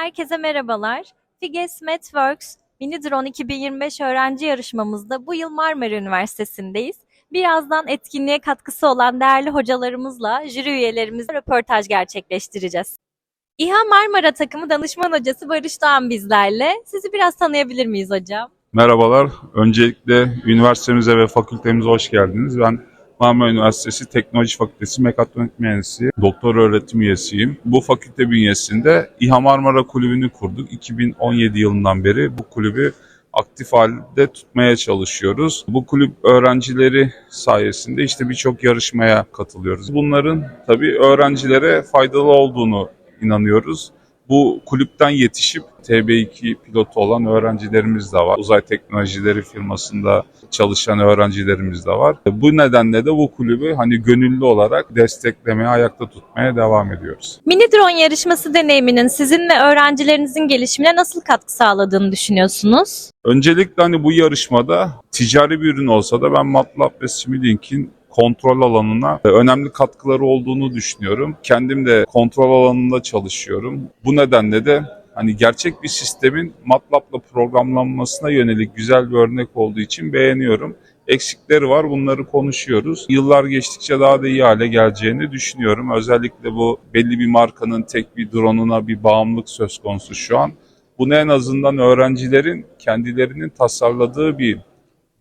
Herkese merhabalar. Figes Networks Mini Drone 2025 öğrenci yarışmamızda bu yıl Marmara Üniversitesi'ndeyiz. Birazdan etkinliğe katkısı olan değerli hocalarımızla, jüri üyelerimizle röportaj gerçekleştireceğiz. İHA Marmara takımı danışman hocası Barış Doğan bizlerle. Sizi biraz tanıyabilir miyiz hocam? Merhabalar. Öncelikle üniversitemize ve fakültemize hoş geldiniz. Ben Marmara Üniversitesi Teknoloji Fakültesi Mekatronik Mühendisi, doktor öğretim üyesiyim. Bu fakülte bünyesinde İHA Marmara Kulübü'nü kurduk. 2017 yılından beri bu kulübü aktif halde tutmaya çalışıyoruz. Bu kulüp öğrencileri sayesinde işte birçok yarışmaya katılıyoruz. Bunların tabii öğrencilere faydalı olduğunu inanıyoruz. Bu kulüpten yetişip TB2 pilotu olan öğrencilerimiz de var. Uzay teknolojileri firmasında çalışan öğrencilerimiz de var. Bu nedenle de bu kulübü hani gönüllü olarak desteklemeye, ayakta tutmaya devam ediyoruz. Mini Drone yarışması deneyiminin sizin ve öğrencilerinizin gelişimine nasıl katkı sağladığını düşünüyorsunuz? Öncelikle hani bu yarışmada ticari bir ürün olsa da ben MATLAB ve Simulunk'in kontrol alanına önemli katkıları olduğunu düşünüyorum. Kendim de kontrol alanında çalışıyorum. Bu nedenle de hani gerçek bir sistemin MATLAB'la programlanmasına yönelik güzel bir örnek olduğu için beğeniyorum. Eksikleri var bunları konuşuyoruz. Yıllar geçtikçe daha da iyi hale geleceğini düşünüyorum. Özellikle bu belli bir markanın tek bir drone'una bir bağımlılık söz konusu şu an. Bunu en azından öğrencilerin kendilerinin tasarladığı bir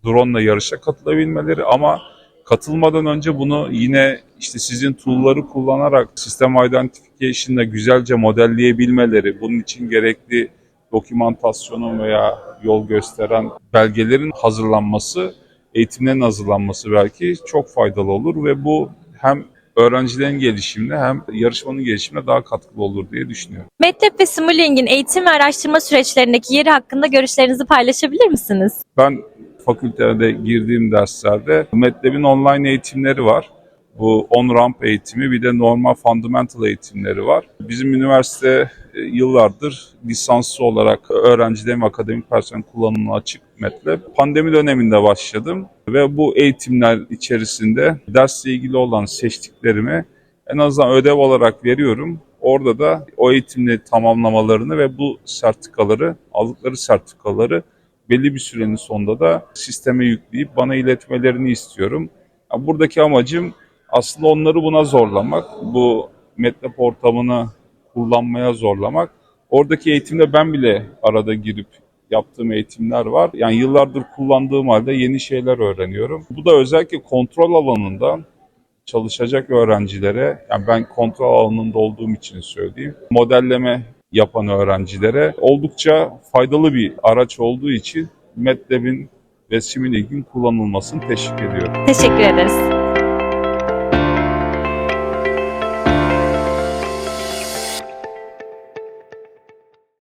drone'la yarışa katılabilmeleri ama katılmadan önce bunu yine işte sizin tool'ları kullanarak sistem identification'la güzelce modelleyebilmeleri, bunun için gerekli dokümantasyonun veya yol gösteren belgelerin hazırlanması, eğitimlerin hazırlanması belki çok faydalı olur ve bu hem öğrencilerin gelişimine hem yarışmanın gelişimine daha katkılı olur diye düşünüyorum. MATLAB ve Simuling'in eğitim ve araştırma süreçlerindeki yeri hakkında görüşlerinizi paylaşabilir misiniz? Ben fakültede girdiğim derslerde MATLAB'in online eğitimleri var. Bu on-ramp eğitimi bir de normal fundamental eğitimleri var. Bizim üniversite e, yıllardır lisanslı olarak öğrencilerin ve akademik personel kullanımına açık MATLAB. Pandemi döneminde başladım ve bu eğitimler içerisinde dersle ilgili olan seçtiklerimi en azından ödev olarak veriyorum. Orada da o eğitimleri tamamlamalarını ve bu sertifikaları, aldıkları sertifikaları belli bir sürenin sonunda da sisteme yükleyip bana iletmelerini istiyorum. Buradaki amacım aslında onları buna zorlamak, bu MATLAB ortamını kullanmaya zorlamak. Oradaki eğitimde ben bile arada girip yaptığım eğitimler var. Yani yıllardır kullandığım halde yeni şeyler öğreniyorum. Bu da özellikle kontrol alanında çalışacak öğrencilere, yani ben kontrol alanında olduğum için söyleyeyim, modelleme yapan öğrencilere oldukça faydalı bir araç olduğu için MATLAB'in ve Simulink kullanılmasını teşvik ediyorum. Teşekkür ederiz.